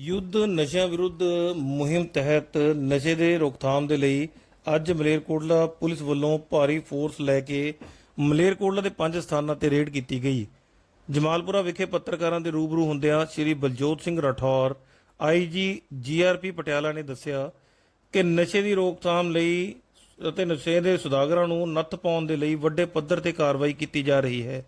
ਯੁੱਧ ਨਸ਼ਿਆਂ ਵਿਰੁੱਧ ਮੁਹਿੰਮ ਤਹਿਤ ਨਸ਼ੇ ਦੇ ਰੋਕਥਾਮ ਦੇ ਲਈ ਅੱਜ ਮਲੇਰਕੋਟਲਾ ਪੁਲਿਸ ਵੱਲੋਂ ਭਾਰੀ ਫੋਰਸ ਲੈ ਕੇ ਮਲੇਰਕੋਟਲਾ ਦੇ ਪੰਜ ਸਥਾਨਾਂ ਤੇ ਰੇਡ ਕੀਤੀ ਗਈ। ਜਮਾਲਪੁਰਾ ਵਿਖੇ ਪੱਤਰਕਾਰਾਂ ਦੇ ਰੂਬਰੂ ਹੁੰਦਿਆਂ ਸ਼੍ਰੀ ਬਲਜੋਤ ਸਿੰਘ ਰਾਠੌਰ ਆਈਜੀ ਜੀਆਰਪੀ ਪਟਿਆਲਾ ਨੇ ਦੱਸਿਆ ਕਿ ਨਸ਼ੇ ਦੀ ਰੋਕਥਾਮ ਲਈ ਅਤੇ ਨਸ਼ੇ ਦੇ ਸੁਦਾਗਰਾਂ ਨੂੰ ਨੱਥ ਪਾਉਣ ਦੇ ਲਈ ਵੱਡੇ ਪੱਧਰ ਤੇ ਕਾਰਵਾਈ ਕੀਤੀ ਜਾ ਰਹੀ ਹੈ।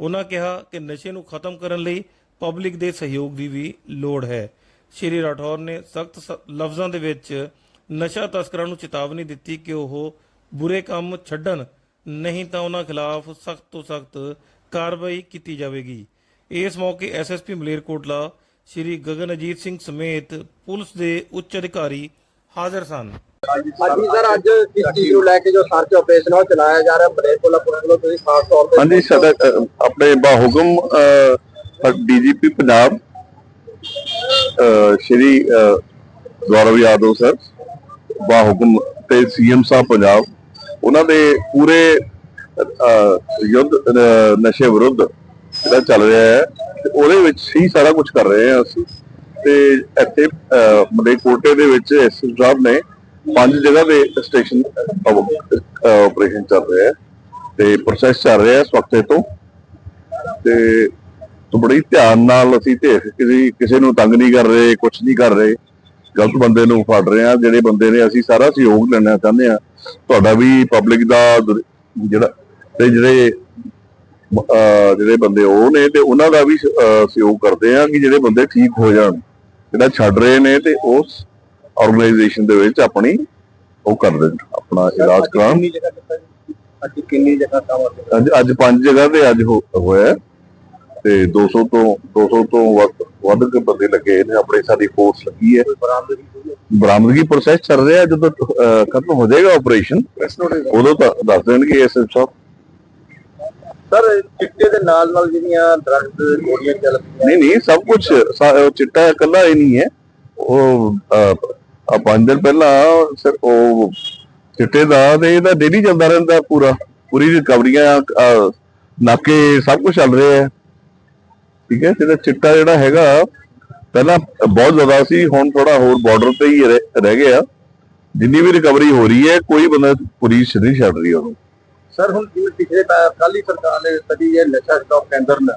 ਉਹਨਾਂ ਕਿਹਾ ਕਿ ਨਸ਼ੇ ਨੂੰ ਖਤਮ ਕਰਨ ਲਈ ਪਬਲਿਕ ਦੇ ਸਹਿਯੋਗ ਦੀ ਵੀ ਲੋੜ ਹੈ। ਸ਼੍ਰੀ ਰਾਠੌਰ ਨੇ ਸਖਤ ਲਫ਼ਜ਼ਾਂ ਦੇ ਵਿੱਚ ਨਸ਼ਾ ਤਸਕਰਾਂ ਨੂੰ ਚੇਤਾਵਨੀ ਦਿੱਤੀ ਕਿ ਉਹ ਬੁਰੇ ਕੰਮ ਛੱਡਣ ਨਹੀਂ ਤਾਂ ਉਹਨਾਂ ਖਿਲਾਫ ਸਖਤ ਤੋਂ ਸਖਤ ਕਾਰਵਾਈ ਕੀਤੀ ਜਾਵੇਗੀ। ਇਸ ਮੌਕੇ ਐਸਐਸਪੀ ਮਲੇਰਕੋਟਲਾ ਸ਼੍ਰੀ ਗਗਨ ਅਜੀਤ ਸਿੰਘ ਸਮੇਤ ਪੁਲਿਸ ਦੇ ਉੱਚ ਅਧਿਕਾਰੀ ਹਾਜ਼ਰ ਸਨ। ਹਾਂਜੀ ਸਰ। ਅੱਜ ਕਿਸ ਚੀਜ਼ ਨੂੰ ਲੈ ਕੇ ਜੋ ਸਰਚ ਆਪਰੇਸ਼ਨ ਉਹ ਚਲਾਇਆ ਜਾ ਰਿਹਾ? ਬਲੇਕੋਲਾ ਪੁਲਿਸ ਵੱਲੋਂ ਤੁਸੀਂ ਖਾਸ ਤੌਰ ਤੇ ਹਾਂਜੀ ਸਾਡਾ ਆਪਣੇ ਬਾਹੁਕਮ ਡੀਜੀਪੀ ਪੰਜਾਬ। ਸ਼੍ਰੀ ਅ, ਗੌਰਵ ਯਾਦਵ ਸਰ ਬਾਹੁਕਮ ਤੇ ਸੀਐਮ ਸਾਹਿਬ ਪੰਜਾਬ ਉਹਨਾਂ ਦੇ ਪੂਰੇ ਯੁੱਧ ਨਸ਼ੇ ਵਿਰੁੱਧ ਜਿਹੜਾ ਚੱਲ ਰਿਹਾ ਹੈ ਤੇ ਉਹਦੇ ਵਿੱਚ ਹੀ ਸਾਰਾ ਕੁਝ ਕਰ ਰਹੇ ਹਾਂ ਅਸੀਂ। ਤੇ ਇੱਥੇ ਅ, ਦੇ ਵਿੱਚ ਐਸਐਸ ਸਾਹਿਬ ਨੇ ਪੰਜ ਜਗ੍ਹਾ ਦੇ ਸਟੇਸ਼ਨ ਆਪਰੇਸ਼ਨ ਚੱਲ ਰਿਹਾ ਹੈ। ਤੇ ਪ੍ਰੋਸੈਸ ਚੱਲ ਰਿਹਾ ਇਸ ਵਕਤੇ ਤੋਂ ਤੇ ਤੋਂ ਬੜੀ ਧਿਆਨ ਨਾਲ ਅਸੀਂ ਤੇ ਕਿਸੇ ਕਿਸੇ ਨੂੰ ਤੰਗ ਨਹੀਂ ਕਰ ਰਹੇ ਕੁਝ ਨਹੀਂ ਕਰ ਰਹੇ। ਗਲਤ ਬੰਦੇ ਨੂੰ ਫੜ ਰਹੇ ਆ ਜਿਹੜੇ ਬੰਦੇ ਨੇ ਅਸੀਂ ਸਾਰਾ ਸਹਿਯੋਗ ਲੈਣਾ ਚਾਹੁੰਦੇ ਆ ਤੁਹਾਡਾ ਵੀ ਪਬਲਿਕ ਦਾ ਜਿਹੜਾ ਤੇ ਜਿਹੜੇ ਜਿਹੜੇ ਬੰਦੇ ਉਹ ਨੇ ਤੇ ਉਹਨਾਂ ਦਾ ਵੀ ਸਹਿਯੋਗ ਕਰਦੇ ਆ ਕਿ ਜਿਹੜੇ ਬੰਦੇ ਠੀਕ ਹੋ ਜਾਣ। ਜਿਹੜਾ ਛੱਡ ਰਹੇ ਨੇ ਤੇ ਉਸ ਆਰਗੇਨਾਈਜੇਸ਼ਨ ਦੇ ਵਿੱਚ ਆਪਣੀ ਉਹ ਕਰ ਦੇਣ ਆਪਣਾ ਇਲਾਜ ਕਰਾਉਣ। ਅੱਜ ਕਿੰਨੀ ਜਗ੍ਹਾ ਕੰਮ ਅੱਜ ਅੱਜ ਪੰਜ ਜਗ੍ਹਾ ਤੇ ਅੱਜ ਹੋਇਆ। ਤੇ 200 ਤੋਂ 200 ਤੋਂ ਵੱਧ ਵੱਧ ਕੇ ਬੰਦੇ ਲੱਗੇ ਨੇ ਆਪਣੇ ਸਾਡੀ ਫੋਰਸ ਲੱਗੀ ਹੈ। ਬਰਾਮਦਗੀ ਪ੍ਰੋਸੈਸ ਚੱਲ ਰਿਹਾ। ਜਦੋਂ ਖਤਮ ਹੋ ਜਾਏਗਾ ਆਪਰੇਸ਼ਨ ਉਦੋਂ ਤਾਂ ਦੱਸ ਦੇਣਗੇ ਐਸਐਸ ਸਾਹਿਬ ਸਰ ਚਿੱਟੇ ਦੇ ਨਾਲ ਨਾਲ ਜਿਹੜੀਆਂ ਡਰੱਗਸ ਗੋਲੀਆਂ ਚੱਲ ਪਈਆਂ। ਨਹੀਂ ਨਹੀਂ ਸਭ ਕੁਝ ਚਿੱਟਾ ਇਕੱਲਾ ਹੀ ਨਹੀਂ ਹੈ। ਉਹ ਆ ਪੰਜ ਦਿਨ ਪਹਿਲਾਂ ਸਿਰ ਉਹ ਚਿੱਟੇ ਦਾ ਤੇ ਇਹਦਾ ਡੇਲੀ ਚੱਲਦਾ ਰਹਿੰਦਾ ਪੂਰਾ। ਪੂਰੀ ਰਿਕਵਰੀਆਂ ਨਾਕੇ ਸਭ ਕੁਝ ਚੱਲ ਰਿਹਾ ਹੈ। ਠੀਕ ਹੈ? ਜਿਹੜਾ ਚਿੱਟਾ ਜਿਹੜਾ ਹੈਗਾ ਪਹਿਲਾਂ ਬਹੁਤ ਜ਼ਿਆਦਾ ਸੀ ਹੁਣ ਥੋੜਾ ਹੋਰ ਬਾਰਡਰ ਤੇ ਹੀ ਰਹਿ ਗਿਆ। ਜਿੰਨੀ ਵੀ ਰਿਕਵਰੀ ਹੋ ਰਹੀ ਹੈ ਕੋਈ ਬੰਦਾ ਪੁਲਿਸ ਨਹੀਂ ਛੱਡ ਰਹੀ ਉਹਨੂੰ। ਸਰ ਹੁਣ ਜਿਵੇਂ ਪਿਛਲੇ ਕੱਲ ਸਰਕਾਰ ਨੇ ਸਦੀ ਇਹ ਨਸ਼ਾ ਸਟਾਪ ਕੇਂਦਰ ਨਾ।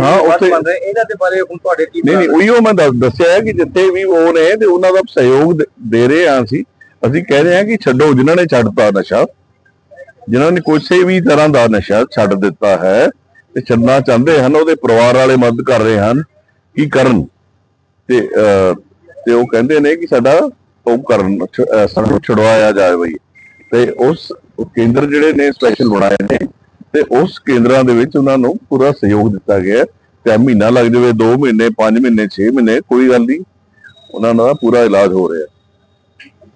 ਹਾਂ ਉੱਥੇ ਇਹਨਾਂ ਦੇ ਬਾਰੇ ਹੁਣ ਤੁਹਾਡੇ ਕੀ ਨਹੀਂ ਨਹੀਂ ਉਹੀਓ ਮੈਂ ਦੱਸ ਦੱਸਿਆ ਹੈ ਕਿ ਜਿੱਥੇ ਵੀ ਉਹ ਨੇ ਤੇ ਉਹਨਾਂ ਦਾ ਸਹਿਯੋਗ ਦੇ- ਰਹੇ ਹਾਂ ਅਸੀਂ। ਅਸੀਂ ਕਹਿ ਰਹੇ ਹਾਂ ਕਿ ਛੱਡੋ ਜਿਨ੍ਹਾਂ ਨੇ ਛੱਡਤਾ ਨਸ਼ਾ ਜਿਨ੍ਹਾਂ ਨੇ ਕਿਸੇ ਵੀ ਤਰ੍ਹਾਂ ਦਾ ਨਸ਼ਾ ਛੱਡ ਦਿੱਤਾ ਹੈ ਤੇ ਛੱਡਣਾ ਚਾਹੁੰਦੇ ਹਨ ਉਹਦੇ ਪਰਿਵਾਰ ਵਾਲੇ ਮਦਦ ਕਰ ਰਹੇ ਹਨ। ਕੀ ਕਰਨ? ਤੇ ਤੇ ਉਹ ਕਹਿੰਦੇ ਨੇ ਕਿ ਸਾਡਾ ਉਹ ਕਰਨ ਸਾਨੂੰ ਛੁਡਵਾਇਆ ਜਾਏ ਬਈ। ਤੇ ਉਸ ਕੇਂਦਰ ਜਿਹੜੇ ਨੇ ਸਪੈਸ਼ਲ ਬਣਾਏ ਨੇ ਤੇ ਉਸ ਕੇਂਦਰਾਂ ਦੇ ਵਿੱਚ ਉਹਨਾਂ ਨੂੰ ਪੂਰਾ ਸਹਿਯੋਗ ਦਿੱਤਾ ਗਿਆ ਚਾਹੇ ਮਹੀਨਾ ਲੱਗ ਜਾਵੇ 2 ਮਹੀਨੇ 5 ਮਹੀਨੇ 6 ਮਹੀਨੇ ਕੋਈ ਗੱਲ ਨਹੀਂ। ਉਹਨਾਂ ਦਾ ਪੂਰਾ ਇਲਾਜ ਹੋ ਰਿਹਾ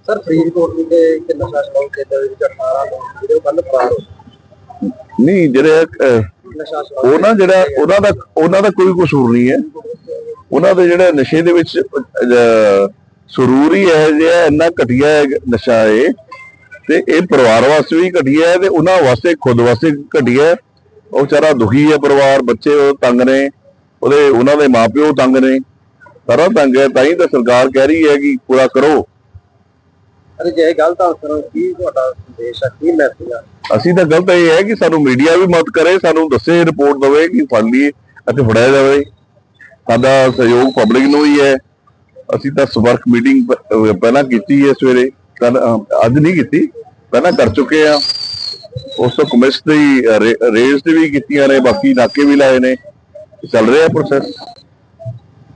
ਸਰ ਫਰੀਦਕੋਟ ਤੇ ਇੱਕ ਨਸ਼ਾ ਸਟਾਪ ਕੇਂਦਰ ਦੇ ਵਿੱਚ 18 ਲੋਕ ਜਿਹੜੇ ਹੋ ਗਏ। ਨਹੀਂ ਜਿਹੜੇ ਅਹ, ਉਹ ਨਾ ਜਿਹੜਾ ਉਹਨਾਂ ਦਾ ਉਹਨਾਂ ਦਾ ਕੋਈ ਕਸੂਰ ਨਹੀਂ ਹੈ। ਉਹਨਾਂ ਦੇ ਜਿਹੜਾ ਨਸ਼ੇ ਦੇ ਵਿੱਚ ਅਹ, ਸਰੂਰ ਹੀ ਹੈ ਜਿਹੜਾ ਇੰਨਾ ਘਟੀਆ ਨਸ਼ਾ ਹੈ ਤੇ ਇਹ ਪਰਿਵਾਰ ਵਾਸਤੇ ਵੀ ਘਟੀਆ ਹੈ ਤੇ ਉਹਨਾਂ ਵਾਸਤੇ ਖੁਦ ਵਾਸਤੇ ਘਟੀਆ ਹੈ। ਉਹ ਵਿਚਾਰਾ ਦੁਖੀ ਹੈ ਪਰਿਵਾਰ ਬੱਚੇ ਉਹ ਤੰਗ ਨੇ ਉਹਦੇ ਉਹਨਾਂ ਦੇ ਮਾਪਿਓ ਤੰਗ ਨੇ। ਸਾਰਾ ਤੰਗ ਹੈ ਤਾਂ ਹੀ ਤਾਂ ਸਰਕਾਰ ਕਹਿ ਰਹੀ ਹੈ ਕਿ ਪੂਰਾ ਕਰੋ। ਅਰੇ ਜੇ ਇਹ ਗੱਲ ਤਾਂ ਕੀ ਤੁਹਾਡਾ ਸੰਦੇਸ਼ ਹੈ ਕੀ ਮੈਸੇਜ ਹੈ ਅਸੀਂ ਤਾਂ ਗਲਤ ਇਹ ਹੈ ਕਿ ਸਾਨੂੰ ਮੀਡੀਆ ਵੀ ਮਦਦ ਕਰੇ, ਸਾਨੂੰ ਦੱਸੇ ਰਿਪੋਰਟ ਦਵੇ ਕਿ ਫੜ ਲਈਏ ਅਤੇ ਫੜਿਆ ਜਾਵੇ। ਸਾਡਾ ਸਹਿਯੋਗ ਪਬਲਿਕ ਨੂੰ ਹੀ ਹੈ। ਅਸੀਂ ਤਾਂ ਸਵਰਕ ਮੀਟਿੰਗ ਪਹਿਲਾਂ ਕੀਤੀ ਹੈ ਸਵੇਰੇ। ਅੱਜ ਨਹੀਂ ਕੀਤੀ, ਪਹਿਲਾਂ ਕਰ ਚੁੱਕੇ ਆ ਉਸ ਤੋਂ ਕਮਿਸ ਦੀ ਰੇਸ ਵੀ ਕੀਤੀਆਂ ਨੇ, ਬਾਕੀ ਨਾਕੇ ਵੀ ਲਾਏ ਨੇ। ਚੱਲ ਰਿਹਾ ਪ੍ਰੋਸੈਸ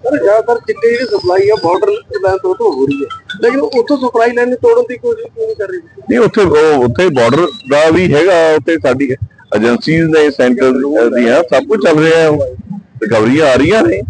ਸਰ ਜ਼ਿਆਦਾਤਰ ਚਿੱਟੇ ਦੀ ਸਪਲਾਈ ਆ ਬਾਰਡਰ ਲਾਈਨ ਤੋਂ ਤੋਂ ਹੋ ਰਹੀ ਹੈ। ਲੇਕਿਨ ਉੱਥੋਂ ਸਪਲਾਈ ਲਾਈਨ ਨੂੰ ਤੋੜਨ ਦੀ ਕੋਸ਼ਿਸ਼ ਕਿਉਂ ਨਹੀਂ ਕਰ ਰਹੀ ਨਹੀਂ ਉੱਥੇ ਉਹ ਉੱਥੇ ਬਾਰਡਰ ਦਾ ਵੀ ਹੈਗਾ ਉੱਥੇ ਸਾਡੀ ਏਜੰਸੀਜ਼ ਨੇ ਸੈਂਟਰ ਦੀਆਂ ਸਭ ਕੁਝ ਚੱਲ ਰਿਹਾ ਹੈ। ਰਿਕਵਰੀਆਂ ਆ ਰਹੀਆਂ ਨੇ।